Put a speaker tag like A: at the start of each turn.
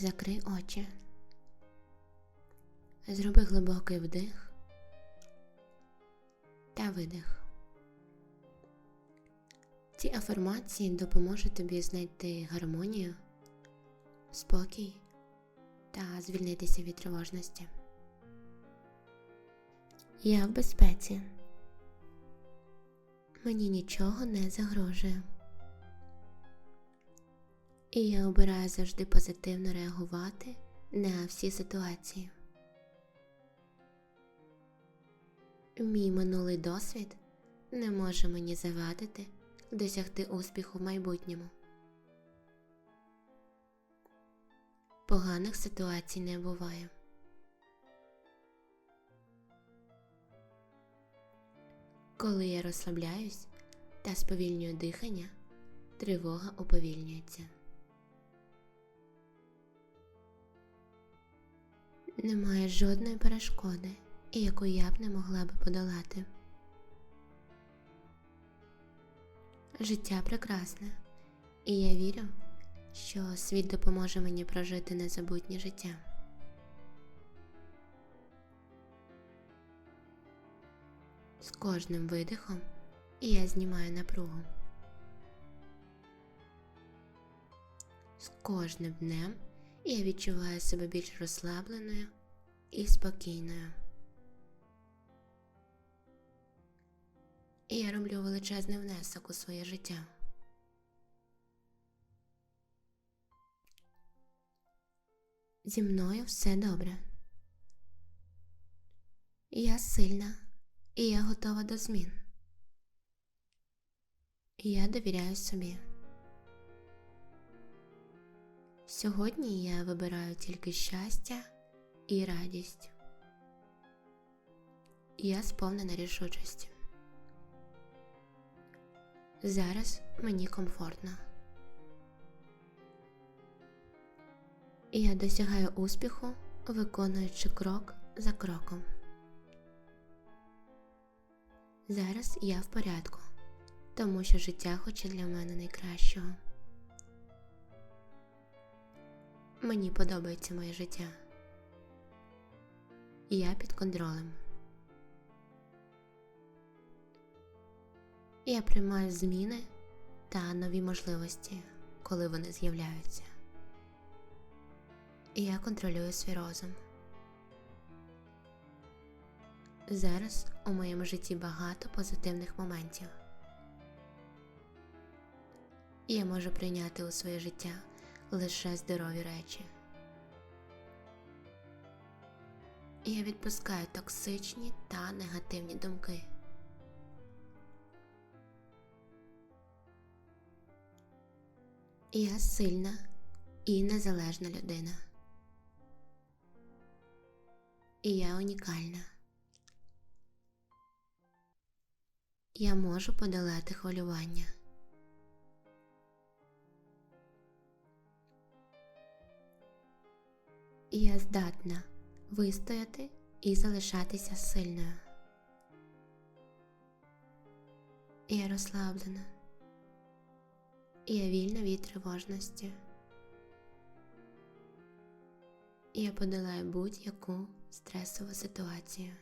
A: Закрий очі. Зроби глибокий вдих та видих. Ці афірмації допоможуть тобі знайти гармонію, спокій та звільнитися від тривожності. Я в безпеці. Мені нічого не загрожує. І я обираю завжди позитивно реагувати на всі ситуації. Мій минулий досвід не може мені завадити досягти успіху в майбутньому. Поганих ситуацій не буває. Коли я розслабляюсь та сповільнюю дихання, тривога уповільнюється. Немає жодної перешкоди, яку я б не могла би подолати. Життя прекрасне, і я вірю, що світ допоможе мені прожити незабутнє життя. З кожним видихом я знімаю напругу. З кожним днем я відчуваю себе більш розслабленою і спокійною. І я роблю величезний внесок у своє життя. Зі мною все добре. Я сильна і я готова до змін. Я довіряю собі. Сьогодні я вибираю тільки щастя і радість. Я сповнена рішучості. Зараз мені комфортно. Я досягаю успіху, виконуючи крок за кроком. Зараз я в порядку, тому що життя хоче для мене найкращого. Мені подобається моє життя. Я під контролем. Я приймаю зміни та нові можливості, коли вони з'являються. І я контролюю свій розум. Зараз у моєму житті багато позитивних моментів. І я можу прийняти у своє життя лише здорові речі. Я відпускаю токсичні та негативні думки. Я сильна і незалежна людина. І я унікальна. Я можу подолати хвилювання. І я здатна вистояти і залишатися сильною. Я розслаблена. Я вільна від тривожності. Я подолаю будь-яку стресову ситуацію.